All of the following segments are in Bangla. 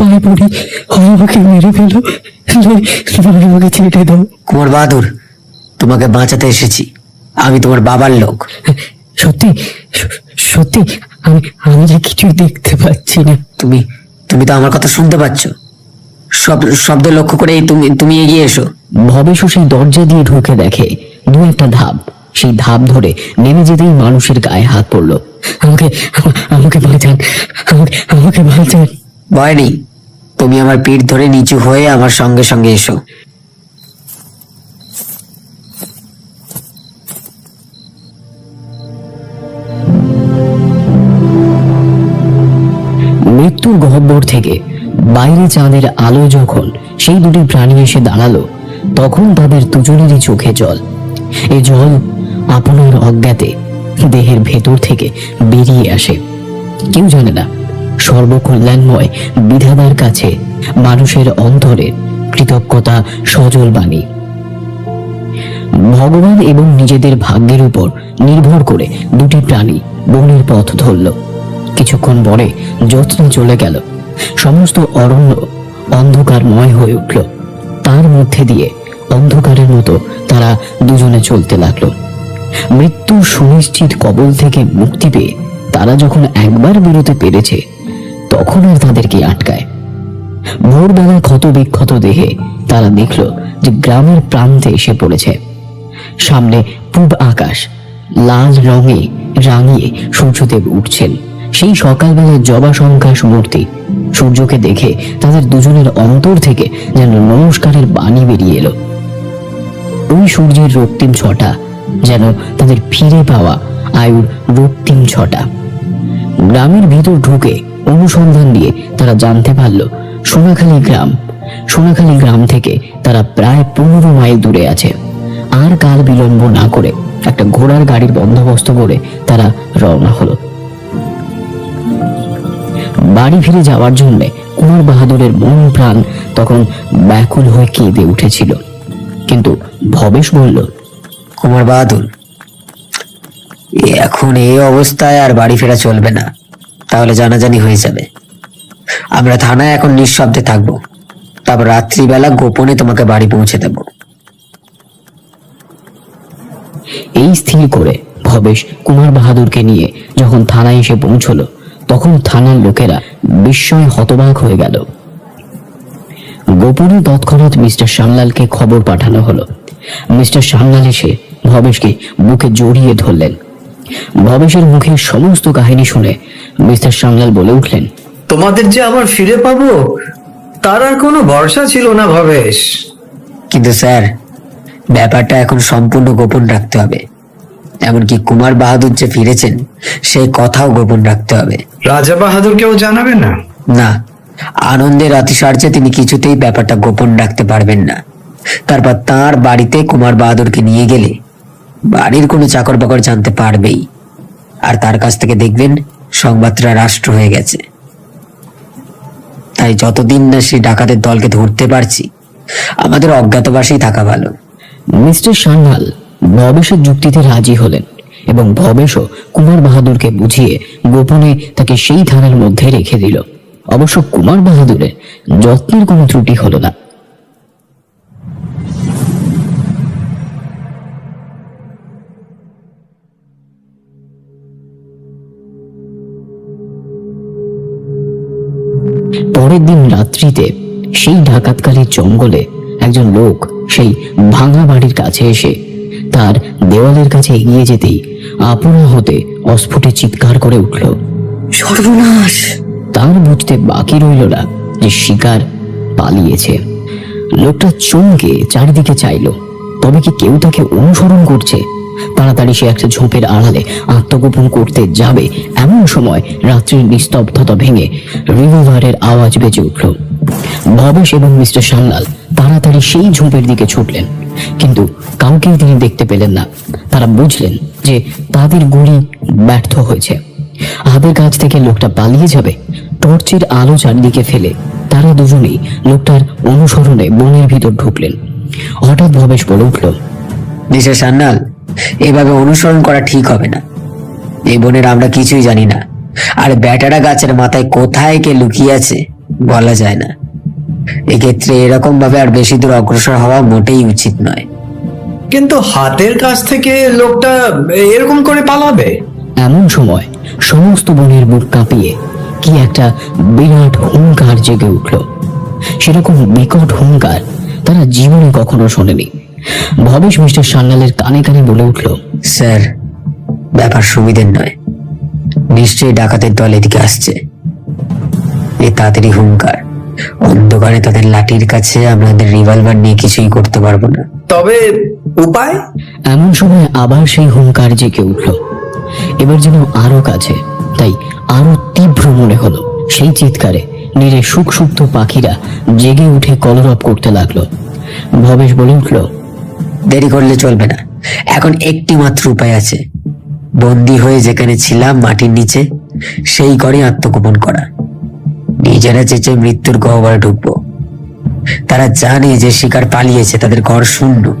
পায়ে পড়ি হয় আমাকে মেরে ফেলো নয় আমাকে ছেড়ে দাও। কুমার বাহাদুর তোমাকে বাঁচাতে এসেছি। আমি তোমার বাবার লোক। সত্যি সত্যি আমি আমি যে কিছুই দেখতে পাচ্ছি না। তুমি তুমি তো আমার কথা শুনতে পাচ্ছ। সব শব্দ লক্ষ্য করে তুমি তুমি এগিয়ে এসো। ভবেশও সেই দরজা দিয়ে ঢুকে দেখে দু একটা ধাপ। সেই ধাপ ধরে নেমে যেতেই মানুষের গায়ে হাত পড়ল। আমাকে আমাকে বাঁচান আমাকে আমাকে বাঁচান। ভয় নেই। তুমি আমার পিঠ ধরে নিচু হয়ে আমার সঙ্গে সঙ্গে এসো। মৃত্যুর গহ্বর থেকে বাইরে চাঁদের আলো যখন সেই দুটি প্রাণী এসে দাঁড়াল, তখন তাদের দুজনেরই চোখে জল। এ জল আপনার অজ্ঞাতে দেহের ভেতর থেকে বেরিয়ে আসে। কেউ জানে না সর্বকল্যাণময় বিধাতার কাছে মানুষের অন্তরে কৃতজ্ঞতা, সজল বাণী। ভগবান এবং নিজেদের ভাগ্যের উপর নির্ভর করে দুটি প্রাণী বনের পথ ধরল। কিছুক্ষণ পরে যত্ন চলে গেল। সমস্ত অরণ্য অন্ধকারময় হয়ে উঠল। তার মধ্যে দিয়ে অন্ধকারের মতো তারা দুজনে চলতে লাগল। মৃত্যু সুনিশ্চিত কবল থেকে মুক্তি পেয়ে তারা যখন একবার বেরোতে পেরেছে তখন আর তাদেরকে আটকায়। ভোরবেলা ক্ষত বিক্ষত দেহে তারা দেখল যে গ্রামের প্রান্তে এসে পড়েছে। সামনে পূব আকাশ, লাল রঙে রাঙিয়ে সূর্যদেব উঠছেন। সেই সকালবেলায় জবা সংকাশ মূর্তি। সূর্যকে দেখে তাদের দুজনের অন্তর থেকে যেন নমস্কারের বাণী বেরিয়ে এলো। ওই সূর্যের রক্তিম ছটা যেন তাদের ফিরে পাওয়া আয়ুর রক্তিম ছটা। গ্রামের ভিতর ঢুকে অনুসন্ধান দিয়ে তারা জানতে পারল সোনাখালী গ্রাম। সোনাখালী গ্রাম থেকে তারা প্রায় পনেরো মাইল দূরে আছে। আর কাল বিলম্ব না করে একটা ঘোড়ার গাড়ির বন্দোবস্ত করে তারা রওনা হলো। বাড়ি ফিরে যাওয়ার জন্য কুমার বাহাদুরের মন প্রাণ তখন ব্যাকুল হয়ে কেঁদে উঠেছিল। কিন্তু ভবেশ বলল, কুমার বাহাদুর, এখন এই অবস্থায় আর বাড়ি ফেরা চলবে না। তাহলে জানাজানি হয়ে যাবে। আমরা থানায় এখন নিঃশব্দে থাকব। তারপর রাত্রিবেলা গোপনে তোমাকে বাড়ি পৌঁছে দেবো। এই স্থির করে ভবেশ কুমার বাহাদুরকে নিয়ে যখন থানায় এসে পৌঁছলো, তখন থানার লোকেরা বিস্ময় হতবাক হয়ে গেল। গোপনে তৎক্ষণাৎ মিস্টার সান্যালকে খবর পাঠানো হলো। মিস্টার সান্যাল এসে ভবেশকে বুকে জড়িয়ে ধরলেন। ভবেশের মুখে সমস্ত কাহিনী শুনে মিস্টার সান্যাল বলে উঠলেন তোমাদের যে আবার ফিরে পাবো তার আর কোনো ভরসা ছিল না ভবেশ। কিন্তু স্যার ব্যাপারটা এখন সম্পূর্ণ গোপন রাখতে হবে। এমনকি কুমার বাহাদুর যে ফিরেছেন সেই কথাও গোপন রাখতে হবে। রাজা বাহাদুর কেউ জানাবে না? না আনন্দের অতিশর্যে তিনি কিছুতেই ব্যাপারটা গোপন রাখতে পারবেন না। তারপর তার বাড়িতে কুমার বাহাদুরকে নিয়ে গেলে বাড়ির কোনো চাকর বাকর জানতে পারবেই। আর তার কাছ থেকে দেখবেন সংবাদটা রাষ্ট্র হয়ে গেছে। তাই যতদিন না সেই ডাকাতের দলকে ধরতে পারছি, আমাদের অজ্ঞাতবাসেই থাকা ভালো। মিস্টার সান্যাল ভবেশের যুক্তিতে রাজি হলেন এবং ভবেশও কুমার বাহাদুরকে বুঝিয়ে গোপনে তাকে সেই থানার মধ্যে রেখে দিল। অবশ্য কুমার বাহাদুরের যত্নের কোনো ত্রুটি হলো না। রাত্রিতে সেই ডাকাতকালীর জঙ্গলে একজন লোক সেই ভাঙা বাড়ির কাছে এসে তার দেওয়ালের কাছে এগিয়ে যেতেই আপনা হতে অস্ফুটে চিৎকার করে উঠল সর্বনাশ! তার বুঝতে বাকি রইল না যে শিকার পালিয়েছে। লোকটা চমকে চারিদিকে চাইল তবে কি কেউ তাকে অনুসরণ করছে? তাড়াতাড়ি সে একটা ঝোপের আড়ালে আত্মগোপন করতে যাবে। এমন সময় রাত্রির নিস্তব্ধতা ভেঙে রিভলভারের আওয়াজ বেজে উঠল। ভবেশ এবং মিস্টার সান্যাল তাড়াতাড়ি সেই ঝোপের দিকে ছুটলেন। কিন্তু কাউকেই তিনি দেখতে পেলেন না। তারা বুঝলেন যে তাদের গুলি ব্যর্থ হয়েছে। হাতের কাছ থেকে লোকটা পালিয়ে যাবে, টর্চের আলো চারিদিকে ফেলে। তারা দুজনেই লোকটার অনুসরণে বনের ভিতর ঢুকলেন। হঠাৎ ভবেশ বলে উঠল, মিস্টার সান্যাল এভাবে অনুসরণ করা ঠিক হবে না। এই বনের আমরা কিছুই জানি না। আর ব্যাটারা গাছের মাথায় কোথায় কে লুকিয়ে আছে বলা যায় না। এক্ষেত্রে এরকম ভাবে আর বেশি দূর অগ্রসর হওয়া মোটেই উচিত নয়। কিন্তু হাতের কাছ থেকে লোকটা এরকম করে পালাবে? এমন সময় সমস্ত বনের বুক কাঁপিয়ে কি একটা বিরাট হুঙ্কার জেগে উঠল। সেরকম বিকট হুঙ্কার তারা জীবনে কখনো শোনেনি। ভবেশ মিস্টার সান্যালের কানে কানে বলে উঠল স্যার ব্যাপার সুবিধের নয়। নিশ্চয়ই ডাকাতের দল এদিকে আসছে। এ তাড়াতাড়ি হুঙ্কার। অন্ধকারে তাদের লাঠির কাছে আমাদের রিভলভার নিয়ে কিছুই করতে পারব না। তবে উপায়? এমন সময় আবার সেই হুঙ্কার জেগে উঠল। এবার যেন আরও কাছে তাই আরও তীব্র মনে হলো। সেই চিৎকারে নীরে সুখসুপ্ত পাখিরা জেগে উঠে কলরব করতে লাগল। ভবেশ বলে উঠল দেরি করলে চলবে না। এখন একটি মাত্র উপায় আছে। বন্দি হয়ে যেখানে ছিলাম, মাটির নিচে, সেই ঘরে আত্মগোপন করা। নিজেরা চেঁচে মৃত্যুর গহ্বরে ঢুকবো। তারা জানে যে শিকার পালিয়েছে, তাদের ঘর শূন্য।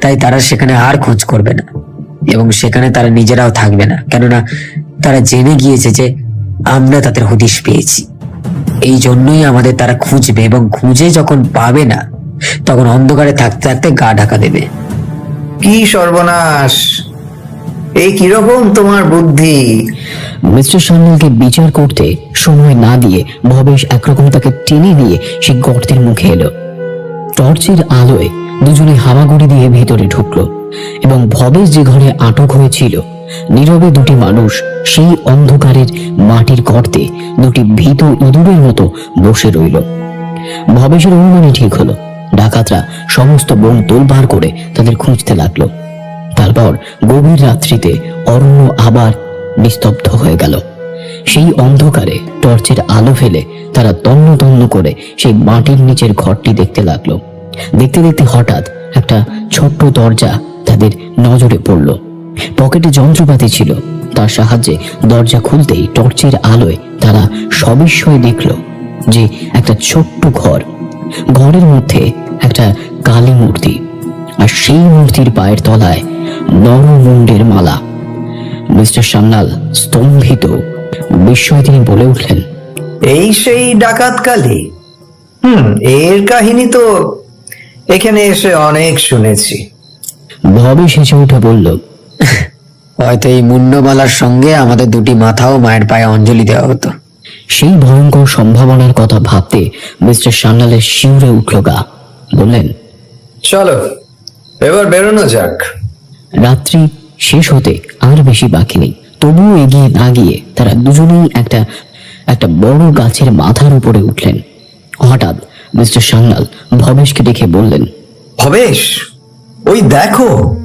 তাই তারা সেখানে আর খোঁজ করবে না। এবং সেখানে তারা নিজেরাও থাকবে না। কেননা তারা জেনে গিয়েছে যে আমরা তাদের হদিশ পেয়েছি। এই জন্যই আমাদের তারা খুঁজবে এবং খুঁজে যখন পাবে না তখন অন্ধকারে থাকতে থাকতে গা ঢাকা দেবে। কি সর্বনাশ? এই কীরকম তোমার বুদ্ধি? মিস্টার সান্যালকে বিচার করতে সময় না দিয়ে ভবেশ একরকম তাকে টেনে নিয়ে সে গর্তের মুখে এলো। টর্চের আলোয় দুজনে হামাগুড়ি দিয়ে ভেতরে ঢুকলো এবং ভবেশ যে ঘরে আটক হয়েছিল নীরবে দুটি মানুষ সেই অন্ধকারের মাটির গর্তে দুটি ভীত ইঁদুরের মতো বসে রইল। ভবেশের অনুমানে ঠিক হলো ডাকাতরা সমস্ত বন তোলবার করে তাদের খুঁজতে লাগল। তারপর গভীর রাত্রিতে অরণ্য আবার নিস্তব্ধ হয়ে গেল। সেই অন্ধকারে টর্চের আলো ফেলে তারা তন্ন তন্ন করে সেই মাটির নিচের ঘরটি দেখতে লাগল। দেখতে দেখতে হঠাৎ একটা ছোট্ট দরজা তাদের নজরে পড়ল। পকেটে যন্ত্রপাতি ছিল। তার সাহায্যে দরজা খুলতেই টর্চের আলোয় তারা সবিস্ময় দেখল যে একটা ছোট্ট ঘর। ঘরের মধ্যে একটা কালী মূর্তি আর সেই মূর্তির পায়ের তলায় নরমুণ্ডের মালা। মিস্টার সান্যাল স্তম্ভিত বিস্ময় তিনি বলে উঠলেন এই সেই ডাকাত কালী? হুম এর কাহিনী তো এখানে এসে অনেক শুনেছি। ভবে সেচে উঠে বলল হয়তো এই মুন্ডমালার সঙ্গে আমাদের দুটি মাথাও মায়ের পায়ে অঞ্জলি দেওয়া হতো। সেই ভয়ঙ্কর সম্ভাবনার কথা ভাবতে মিস্টার সান্যালের শিউরে উঠল গা। বললেন চলো এবার বেরোনো যাক। রাত্রি শেষ হতে আর বেশি বাকি নেই। তবুও এগিয়ে না গিয়ে তারা দুজনেই একটা একটা বড় গাছের মাথার উপরে উঠলেন। হঠাৎ মিস্টার সান্যাল ভবেশকে দেখে বললেন ভবেশ ওই দেখো।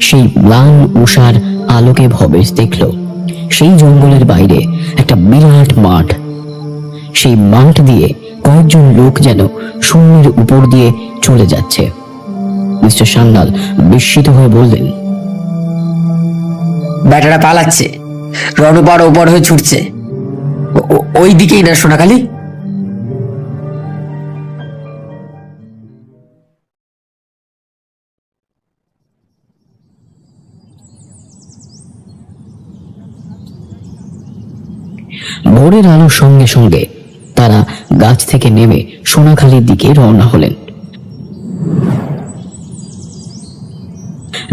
সেই ম্লান উষার আলোকে ভবেশ দেখল। সেই জঙ্গলের বাইরে একটা বিরাট মাঠ সেই মাঠ দিয়ে কয়েকজন লোক যেন শূন্যের উপর দিয়ে চলে যাচ্ছে। মিস্টার সান্যাল বিস্মিত হয়ে বললেন ব্যাটারা পালাচ্ছে রণপর ওপর হয়ে ছুটছে। ওই দিকেই না সোনাখালি? ভোরের আলোর সঙ্গে সঙ্গে তারা গাছ থেকে নেমে সোনাখালির দিকে রওনা হলেন।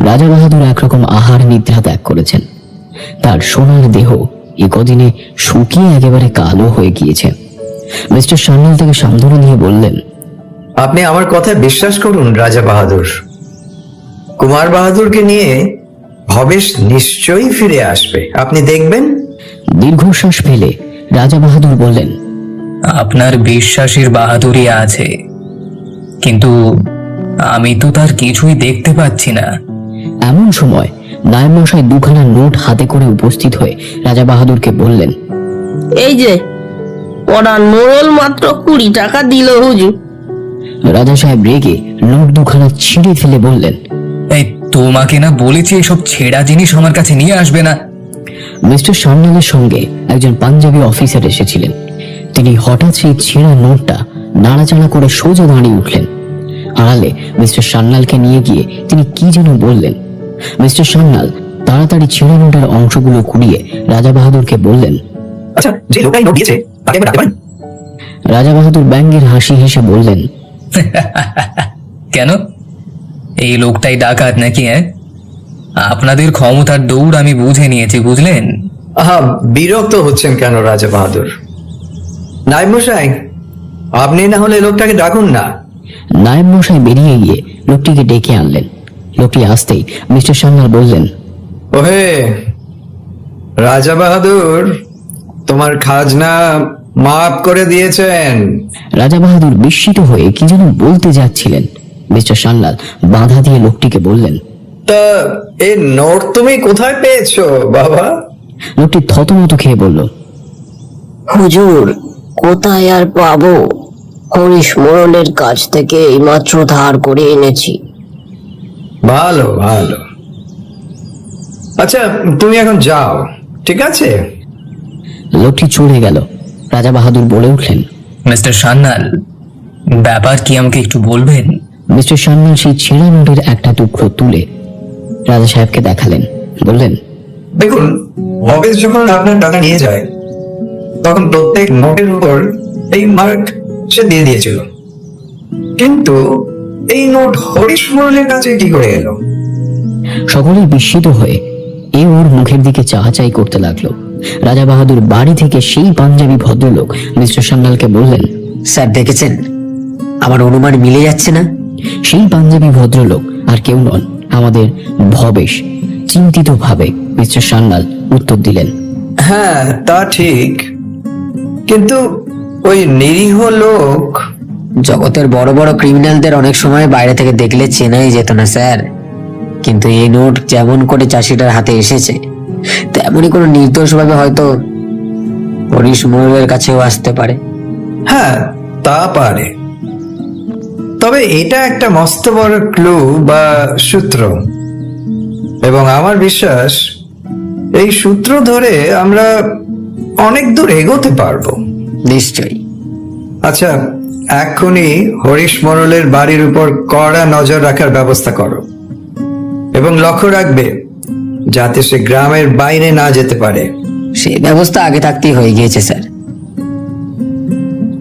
রাজা বাহাদুর একরকম আহার নিদ্রা ত্যাগ করেছেন। তার সোনার দেহ এ কদিনে শুকিয়ে একেবারে কালো হয়ে গিয়েছে। মিস্টার সান্যাল তাকে সান্ত্বনা দিয়ে বললেন আপনি আমার কথায় বিশ্বাস করুন রাজা বাহাদুর। কুমার বাহাদুরকে নিয়ে ভবেশ নিশ্চয়ই ফিরে আসবে। আপনি দেখবেন। দীর্ঘশ্বাস ফেলে রাজা বাহাদুর বললেন আপনার বিশ্বাসের বাহাদুরি আছে। কিন্তু আমি তো তার কিছুই দেখতে পাচ্ছি না। এমন সময় নায়ব মশাই দুখানা নোট হাতে করে উপস্থিত হয়ে রাজা বাহাদুরকে বললেন এই যে পড়ান মোড়ল মাত্র কুড়ি টাকা দিল হুজুর। রাজা সাহেব রেগে নোট দুখানা ছিঁড়ে ফেলে বললেন এই তোমাকে না বলেছি এসব ছেঁড়া জিনিস আমার কাছে নিয়ে আসবে না। মিস্টার সান্যালের সঙ্গে একজন পাঞ্জাবি অফিসার এসেছিলেন। তিনি হঠাৎ সেই ছেঁড়া নোটটা নাড়াচাড়া করে সোজা দাঁড়িয়ে উঠলেন। আড়ালে মিস্টার সান্যালকে নিয়ে গিয়ে তিনি কি যেন বললেন। মিস্টার সান্যাল তাড়াতাড়ি ছেঁড়া নোটের অংশগুলো কুড়িয়ে রাজা বাহাদুরকে বললেন আচ্ছা যে লোকটাই নোট দিয়েছে তাকে একবার পারেন রাজা বাহাদুর ব্যঙ্গের হাসি হেসে বললেন কেন? এই লোকটাই ডাকাত নাকি হ্যাঁ? আপনাদের ক্ষমতার দৌড় আমি বুঝে নিয়েছি বুঝলেন? আহা বিরক্ত হচ্ছেন কেন রাজা বাহাদুর? নাইব মশাই আপনি না হলে লোকটাকে ডাকুন না। নায়েব মশাই বেরিয়ে গিয়ে লোকটিকে ডেকে আনলেন। লোকটি আসতেই মিস্টার সান্যাল বললেন ওহে রাজা বাহাদুর তোমার খাজনা মাফ করে দিয়েছেন। রাজা বাহাদুর বিস্মিত হয়ে কি যেন বলতে যাচ্ছিলেন। মিস্টার সান্যাল বাধা দিয়ে লোকটিকে বললেন তা এই নোট তুমি কোথায় পেয়েছ বাবা? লোকটি থতমত খেয়ে বলল হুজুর কোথায় আর পাবো? হরিশ মোড়লের কাছ থেকে এইমাত্র ধার করে এনেছি। ভালো ভালো। আচ্ছা তুমি এখন যাও ঠিক আছে? লোকটি চলে গেল। রাজা বাহাদুর বলে উঠলেন মিস্টার সান্যাল ব্যাপার কি আমাকে একটু বলবেন? মিস্টার সান্যাল সেই ছেঁড়া নোটের একটা টুকরো তুলে রাজা সাহেবকে দেখালেন বললেন দেখুন অফিস যখন আপনার টাকা নিয়ে যায় তখন প্রত্যেক নোটের উপর এই মার্ক সে দিয়ে দিয়েছিল। কিন্তু এই নোট হরিশ মোড়লের কাছে কি করে এলো? সকলেই বিস্মিত হয়ে এ ওর মুখের দিকে চাহাচাই করতে লাগল। রাজা বাহাদুর বাড়ি থেকে সেই পাঞ্জাবি ভদ্রলোক মিস্টার সান্যালকে বললেন স্যার দেখেছেন? আমার অনুমান মিলে যাচ্ছে না? সেই পাঞ্জাবি ভদ্রলোক আর কেউ নন আমাদের ভবেশ। চিন্তিত ভাবে মিস্টার সান্যাল উত্তর দিলেন হ্যাঁ তা ঠিক। কিন্তু ওই নিরীহ লোক জগতের বড় বড় ক্রিমিনালদের অনেক সময় বাইরে থেকে দেখলে চেনাই যেত না স্যার। কিন্তু এই নোট যেমন করে চাষিটার হাতে এসেছে তেমনই কোনো নির্দোষভাবে হয়তো হরিশ মোড়লের কাছেও আসতে পারে। হ্যাঁ তা পারে। তবে এটা একটা মস্ত বড় ক্লু বা সূত্র। এবং আমার বিশ্বাস এই সূত্র ধরে আমরা অনেক দূর এগোতে পারব। নিশ্চয়ই। আচ্ছা এক্ষুনি হরিশ মোড়লের বাড়ির উপর কড়া নজর রাখার ব্যবস্থা করো। এবং লক্ষ্য রাখবে যাতে সে গ্রামের বাইরে না যেতে পারে। সেই ব্যবস্থা আগে থাকতেই হয়ে গিয়েছে স্যার।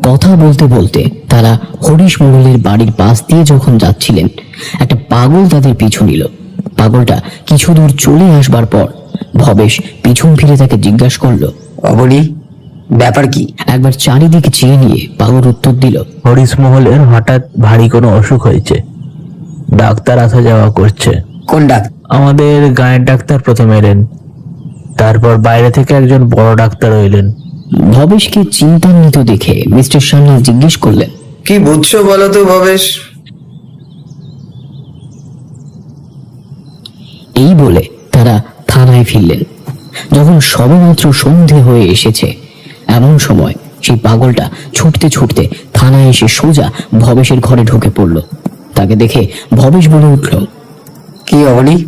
কথা বলতে বলতে তারা হরিশ মোড়লের বাড়ির পাশ দিয়ে যখন যাচ্ছিলেন একটা পাগল তাদের পিছু নিল। পাগলটা কিছু দূর চলে আসবার পর ভবেশ পিছন ফিরে তাকে জিজ্ঞাসা করল অবনী ব্যাপার কি? একবার চারিদিকে চেয়ে নিয়ে পাগল উত্তর দিল হরিশমহলের হঠাৎ ভারী কোনো অসুখ হয়েছে। ডাক্তার আসা যাওয়া করছে। কোন ডাক আমাদের গায়ের ডাক্তার প্রথমে এলেন। তারপর বাইরে থেকে একজন বড় ডাক্তার এলেন। ভবেশকে চিন্তান্বিত দেখে মিস্টার সান্যাল জিজ্ঞেস করলেন কি বুঝছ বলো তো ভবেশ? এই বলে তারা থানায় ফিরলেন। যখন সবেমাত্র সন্ধে হয়ে এসেছে এমন সময় সেই পাগলটা ছুটতে ছুটতে থানায় এসে সোজা ভবেশের ঘরে ঢুকে পড়ল। তাকে দেখে ভবেশ বলে উঠল কি অবনী?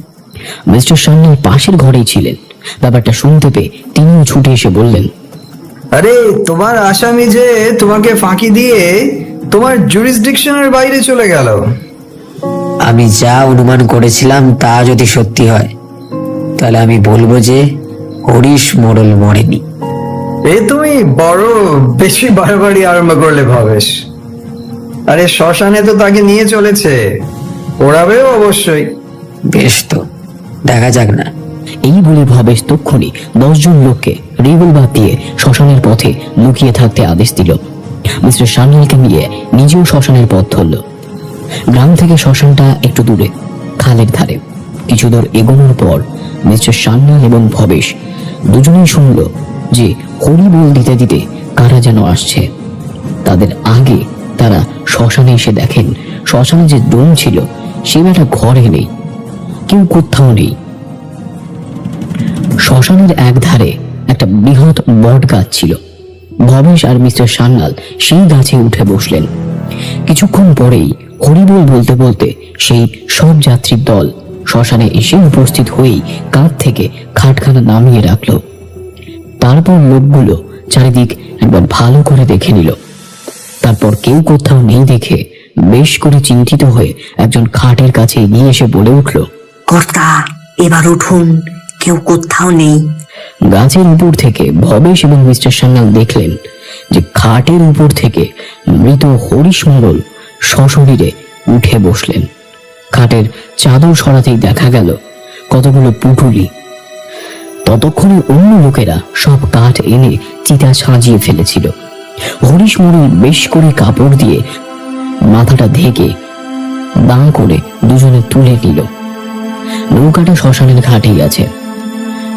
মিস্টার সান্যাল পাশের ঘরেই ছিলেন। ব্যাপারটা শুনতে পেয়ে তিনিও ছুটে এসে বললেন আরে তোমার আসামি যে তোমাকে ফাঁকি দিয়ে তোমার জুরিসডিকশনের বাইরে চলে গেল। আমি যা অনুমান করেছিলাম তা যদি সত্যি হয় তাহলে আমি বলব যে হরিশ মোড়ল মরেনি। এ তুমি বড় বেশি বাড়াবাড়ি আরম্ভ করলে ভবেশ। আরে শ্মশানে তো তাকে নিয়ে চলেছে। ওড়াবেও অবশ্যই। বেশ তো দেখা যাক না। এই বলে ভবেশ তক্ষণি দশজন লোককে রিভলভার দিয়ে শ্মশানের পথে লুকিয়ে থাকতে আদেশ দিল। মিস্টার সান্যালকে নিয়ে নিজেও শ্মশানের পথ ধরল। গ্রাম থেকে শ্মশানটা একটু দূরে খালের ধারে। কিছু দূর এগোনোর পর মিস্টার সান্যাল এবং ভবেশ দুজনেই শুনল যে হরি বল দিতে দিতে কারা যেন আসছে। তাদের আগে তারা শ্মশানে এসে দেখেন, শ্মশানে যে ডোম ছিল, সে বেটা ঘরে নেই কেউ কোথাও নেই। শ্মশানের এক ধারে একটা বৃহৎ বট গাছ ছিল। ভবেশ আর মিস্টার সান্যাল সেই গাছে উঠে বসলেন। কিছুক্ষণ পরেই হরিবোল বলতে বলতে সেই সব যাত্রীর দল শ্মশানে এসে উপস্থিত হয়েই কাঁধ থেকে খাটখানা নামিয়ে রাখল। তারপর লোকগুলো চারিদিক একবার ভালো করে দেখে নিল। তারপর কেউ কোথাও নেই দেখে বেশ করে চিন্তিত হয়ে একজন খাটের কাছে এগিয়ে এসে বলে উঠল কর্তা এবার উঠুন কেউ কোথাও নেই। গাছের উপর থেকে ভবেশ এবং মিস্টার সান্যাল দেখলেন যে খাটের উপর থেকে মৃত হরিশ মণ্ডল সশরীরে উঠে বসলেন। খাটের চাদর সরাতেই দেখা গেল কতগুলো পুটুলি। ততক্ষণে অন্য লোকেরা সব কাঠ এনে চিতা সাজিয়ে ফেলেছিল। হরিশ মণ্ডল বেশ করে কাপড় দিয়ে মাথাটা ঢেকে দাঁ করে দুজনে তুলে নিল। নৌকাটা শ্মশানের ঘাটেই আছে।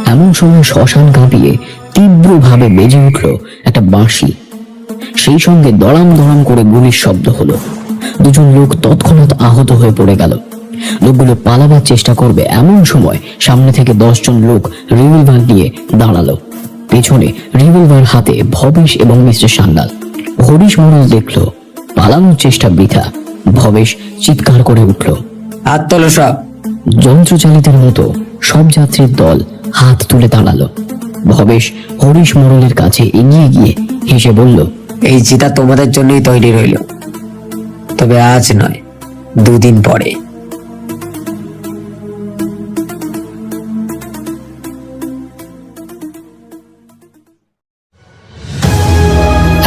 এমন সময় শ্মশান কাঁপিয়ে তীব্রভাবে বেজে উঠল একটা বাঁশি। সেই সঙ্গে দড়াম দড়াম করে গুলির শব্দ হলো। দুজন লোক তৎক্ষণাৎ আহত হয়ে পড়ে গেল। লোকগুলো পালাবার চেষ্টা করবে এমন সময় সামনে থেকে দশজন লোক রিভলভার নিয়ে দাঁড়াল। পেছনে রিভলভার হাতে ভবেশ এবং মিস্টার সান্যাল হরিশ মণ্ডল দেখল পালানোর চেষ্টা বৃথা। ভবেশ চিৎকার করে উঠল। হাত তোলো সব। যন্ত্রচালিতের মতো সব যাত্রীর দল হাত তুলে দাঁড়াল। ভবেশ হরিশ মোড়লের কাছে এগিয়ে গিয়ে হেসে বলল এই চিতা তোমাদের জন্যই তৈরি রইল। তবে আজ নয়, দুদিন পরে।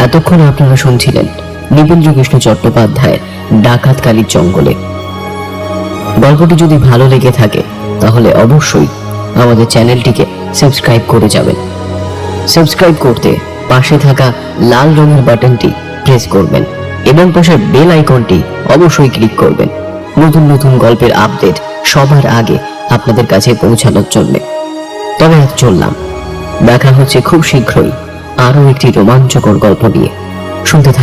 এতক্ষণ আপনারা শুনছিলেন নীপেন্দ্র কৃষ্ণ চট্টোপাধ্যায়ের ডাকাতকালীর জঙ্গলে। গল্পটি যদি ভালো লেগে থাকে, তাহলে অবশ্যই আমাদের চ্যানেলটিকে সাবস্ক্রাইব করে যাবেন। সাবস্ক্রাইব করতে পাশে থাকা লাল রঙের বাটনটি প্রেস করবেন। এবং পাশে বেল আইকনটি অবশ্যই ক্লিক করবেন। নতুন নতুন গল্পের আপডেট সবার আগে আপনাদের কাছে পৌঁছানোর জন্য। তবে চললাম। দেখা হচ্ছে খুব শীঘ্রই আরও একটি রোমাঞ্চকর গল্প নিয়ে। শুনতে থাকুন।